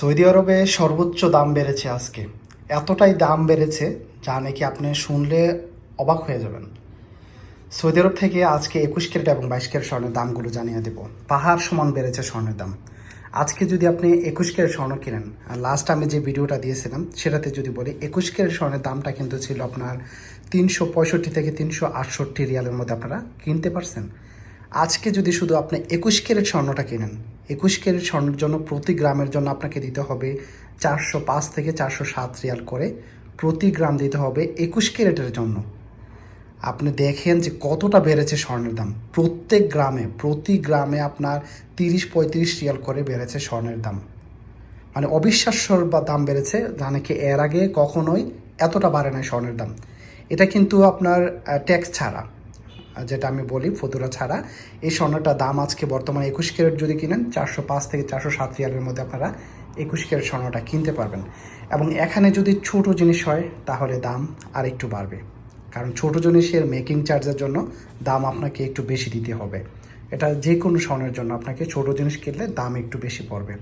Saudi আরবে সর্বোচ্চ দাম বেড়েছে আজকে। এতটাই দাম বেড়েছে যা নাকি আপনি শুনলে অবাক হয়ে যাবেন। সৌদি আরব থেকে আজকে একুশ ক্যারেট এবং বাইশ ক্যারেট স্বর্ণের দামগুলো জানিয়ে দেব। পাহাড় সমান বেড়েছে স্বর্ণের দাম। আজকে যদি আপনি একুশ ক্যারেট স্বর্ণ কিনেন, আর লাস্ট আমি যে ভিডিওটা দিয়েছিলাম, সেটাতে যদি বলি, একুশ ক্যারেট স্বর্ণের দামটা কিন্তু ছিল আপনার তিনশো পঁয়ষট্টি থেকে তিনশো আটষট্টি রিয়ালের মধ্যে আপনারা কিনতে পারছেন। আজকে যদি শুধু আপনি একুশ ক্যারেট স্বর্ণটা কিনেন একুশ ক্যারেট স্বর্ণের জন্য প্রতি গ্রামের জন্য আপনাকে দিতে হবে চারশো পাঁচ থেকে চারশো সাত রিয়াল করে প্রতি গ্রাম দিতে হবে একুশ ক্যারেটের জন্য। আপনি দেখেন যে কতটা বেড়েছে স্বর্ণের দাম। প্রত্যেক গ্রামে, প্রতি গ্রামে আপনার তিরিশ পঁয়ত্রিশ রিয়াল করে বেড়েছে স্বর্ণের দাম। মানে অবিশ্বাস্য বা দাম বেড়েছে যা নাকি এর আগে কখনোই এতটা বাড়ে নাই স্বর্ণের দাম। এটা কিন্তু আপনার ট্যাক্স ছাড়া। যেটা আমি বলি, ফতুরা ছাড়া। এই স্বর্ণটার দাম আজকে বর্তমানে একুশ ক্যারেট যদি কিনেন, চারশো পাঁচ থেকে চারশো সাত রিয়ালের মধ্যে আপনারা একুশ ক্যারেট স্বর্ণটা কিনতে পারবেন। এবং এখানে যদি ছোট জিনিস হয়, তাহলে দাম আর একটু বাড়বে। কারণ ছোট জিনিসের মেকিং চার্জের জন্য দাম আপনাকে একটু বেশি দিতে হবে। এটা যে কোনো স্বর্ণের জন্য আপনাকে ছোট জিনিস কিনলে দাম একটু বেশি পড়বে।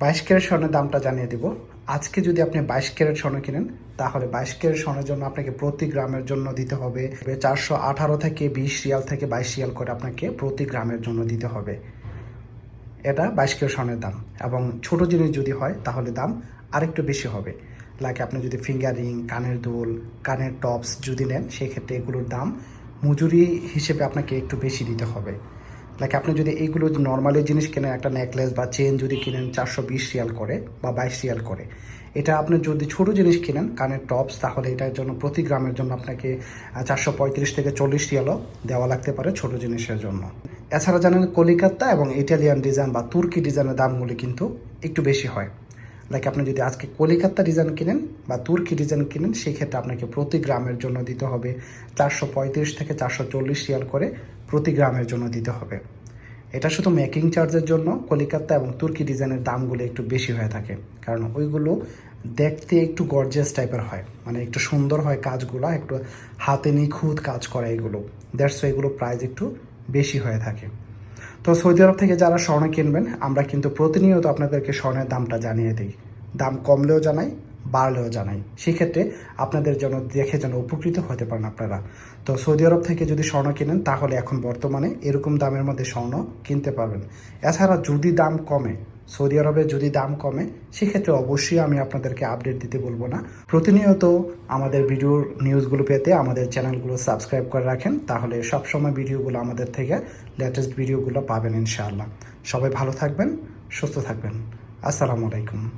বাইশ ক্যারেট স্বর্ণের দামটা জানিয়ে দেব। আজকে যদি আপনি বাইশ ক্যারেট স্বর্ণ কিনেন, তাহলে বাইশ ক্যারেট স্বর্ণের জন্য আপনাকে প্রতি গ্রামের জন্য দিতে হবে চারশো আঠারো থেকে বিশ রিয়াল থেকে বাইশ রিয়াল করে আপনাকে প্রতি গ্রামের জন্য দিতে হবে। এটা বাইশ কিলো স্বর্ণের দাম। এবং ছোট জিনিস যদি হয়, তাহলে দাম আরেকটু বেশি হবে। লাইক আপনি যদি ফিঙ্গার রিং কানের দুল, কানের টপস যদি নেন, সেক্ষেত্রে এগুলোর দাম মজুরি হিসেবে আপনাকে একটু বেশি দিতে হবে। লাইক আপনি যদি এইগুলো নর্মালি জিনিস কেনেন, একটা নেকলেস বা চেন যদি কিনেন চারশো বিশ রিয়াল করে বা বাইশ রিয়াল করে, এটা আপনি যদি ছোট জিনিস কিনেন, কানের টপস তাহলে এটার জন্য প্রতি গ্রামের জন্য আপনাকে চারশো পঁয়ত্রিশ থেকে চল্লিশ রিয়ালও দেওয়া লাগতে পারে ছোট জিনিসের জন্য। এছাড়া জানেন কলিকাতা এবং ইটালিয়ান ডিজাইন বা তুর্কি ডিজাইনের দামগুলি কিন্তু একটু বেশি হয়। লাইক আপনি যদি আজকে কলিকাতা ডিজাইন কিনেন বা তুর্কি ডিজাইন কিনেন, সেক্ষেত্রে আপনাকে প্রতি গ্রামের জন্য দিতে হবে চারশো পঁয়ত্রিশ থেকে চারশো চল্লিশ রিয়াল করে প্রতি গ্রামের জন্য দিতে হবে। এটা শুধু মেকিং চার্জের জন্য, কলিকাতা এবং তুর্কি ডিজাইনের দামগুলো একটু বেশি হয়ে থাকে। কারণ ওইগুলো দেখতে একটু গর্জিয়াস টাইপের হয়। মানে একটু সুন্দর হয় কাজগুলো, একটু হাতে নিখুঁত কাজ করে এগুলো। দ্যাটস এগুলো প্রাইস একটু বেশি হয়ে থাকে। তো সৌদি আরব থেকে যারা স্বর্ণ কিনবেন, আমরা কিন্তু প্রতিনিয়ত আপনাদেরকে স্বর্ণের দামটা জানিয়ে দিই। দাম কমলেও জানাই বাড়লেও জানাই। সেক্ষেত্রে আপনাদের জন্য দেখে যেন উপকৃত হতে পারেন আপনারা। তো সৌদি আরব থেকে যদি স্বর্ণ কিনেন, তাহলে এখন বর্তমানে এরকম দামের মধ্যে স্বর্ণ কিনতে পারবেন। এছাড়া যদি দাম কমে, সৌদি আরবে যদি দাম কমে, সেক্ষেত্রে অবশ্যই আমি আপনাদেরকে আপডেট দিতে বলব না। প্রতিনিয়ত আমাদের ভিডিওর নিউজগুলো পেতে আমাদের চ্যানেলগুলো সাবস্ক্রাইব করে রাখেন, তাহলে সবসময় ভিডিওগুলো আমাদের থেকে লেটেস্ট ভিডিওগুলো পাবেন ইনশাআল্লাহ। সবাই ভালো থাকবেন, সুস্থ থাকবেন। আসসালামু আলাইকুম।